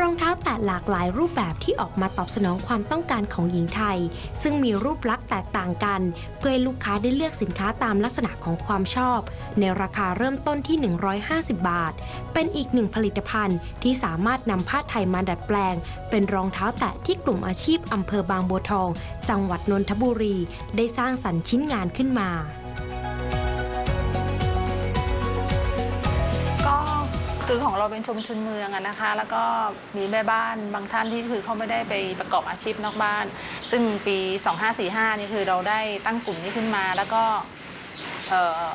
รองเท้าแตะหลากหลายรูปแบบที่ออกมาตอบสนองความต้องการของหญิงไทย ซึ่งมีรูปลักษณ์แตกต่างกัน เพื่อให้ลูกค้าได้เลือกสินค้าตามลักษณะของความชอบ ในราคาเริ่มต้นที่ 150 บาท เป็นอีกหนึ่งผลิตภัณฑ์ที่สามารถนำผ้าไทยมาดัดแปลง เป็นรองเท้าแตะที่กลุ่มอาชีพอำเภอบางบัวทอง จังหวัดนนทบุรี ได้สร้างสรรค์ชิ้นงานขึ้นมา คือของเราเป็นชุมชนเมืองนะคะ แล้วก็มีแม่บ้านบางท่านที่คือเขาไม่ได้ไปประกอบอาชีพนอกบ้าน ซึ่งปี 2545 นี่คือเราได้ตั้งกลุ่มนี้ขึ้นมา แล้วก็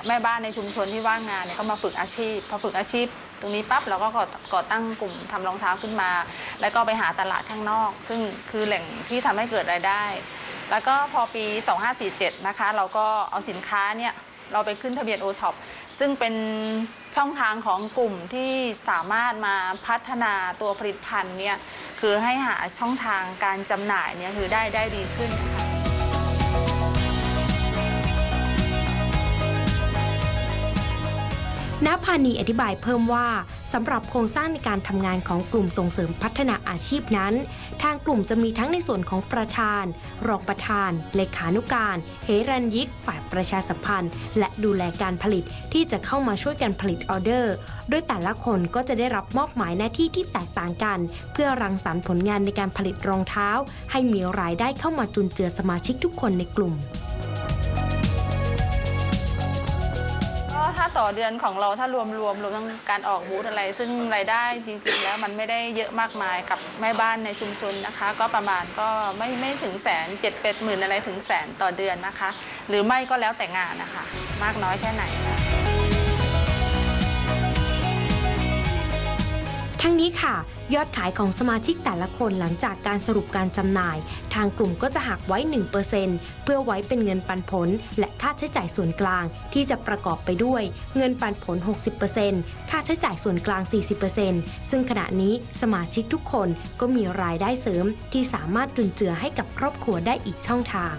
แม่บ้านในชุมชนที่ว่างงานเนี่ยก็มาฝึกอาชีพพอฝึกอาชีพ ตรงนี้ปั๊บเราก็ก่อตั้งกลุ่มทำรองเท้าขึ้นมา แล้วก็ไปหาตลาดข้างนอก ซึ่งคือแหล่งที่ทำให้เกิดรายได้ แล้วก็พอปี 2547 นะคะ เราก็เอาสินค้าเนี่ยเราไปขึ้นทะเบียน o t o p ซึ่งเป็นช่องทางของกลุ่มที่สามารถมาพัฒนาตัวผลิตภัณฑ์เนี่ยคือให้หาช่องทางการจำหน่ายเนี่ยคือได้ได้ดีขึ้นนะคะนภานีอธิบายเพิ่มว่า สำหรับโครงสร้างในการทำงานของกลุ่มส่งเสริมพัฒนาอาชีพนั้น ทางกลุ่มจะมีทั้งในส่วนของประธาน รองประธาน เลขานุการเฮรันยิก ฝ่ายประชาสัมพันธ์ และดูแลการผลิตที่จะเข้ามาช่วยกันผลิตออเดอร์ โดยแต่ละคนก็จะได้รับมอบหมายหน้าที่ที่แตกต่างกัน เพื่อรังสรรค์ผลงานในการผลิตรองเท้า ให้มีรายได้เข้ามาจุนเจือสมาชิกทุกคนในกลุ่ม ถ้าต่อเดือนของเราถ้ารวมรวมรวมทั้งการออกบูธอะไร ซึ่งรายได้จริงๆแล้วมันไม่ได้เยอะมากมายกับแม่บ้านในชุมชนนะคะ ก็ประมาณก็ไม่ไม่ถึงแสนเจ็ดเป็ดหมื่นอะไรถึงแสนต่อเดือนนะคะ หรือไม่ก็แล้วแต่งานนะคะ มากน้อยแค่ไหนนะ ทั้งนี้ค่ะ ยอดขายของสมาชิกแต่ละคนหลังจากการสรุปการจำหน่าย ทางกลุ่มก็จะหักไว้ 1%เพื่อไว้เป็นเงินปันผล และค่าใช้จ่ายส่วนกลางที่จะประกอบไปด้วย เงินปันผล 60%ค่าใช้จ่ายส่วนกลาง 40%ซึ่งขณะนี้สมาชิกทุกคนก็มีรายได้เสริมที่สามารถจุนเจือให้กับครอบครัวได้อีกช่องทาง